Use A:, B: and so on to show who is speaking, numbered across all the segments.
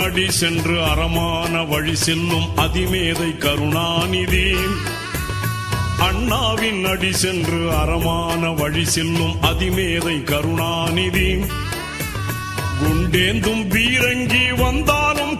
A: நடி சென்று அறமான வழி செல்லும் அதிமேதை கருணாநிதி. அண்ணாவின் அடி சென்று அறமான வழி செல்லும் அதிமேதை கருணாநிதி. குண்டேந்தும் பீரங்கி வந்தாலும்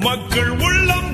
A: மக்கள் உள்ளம்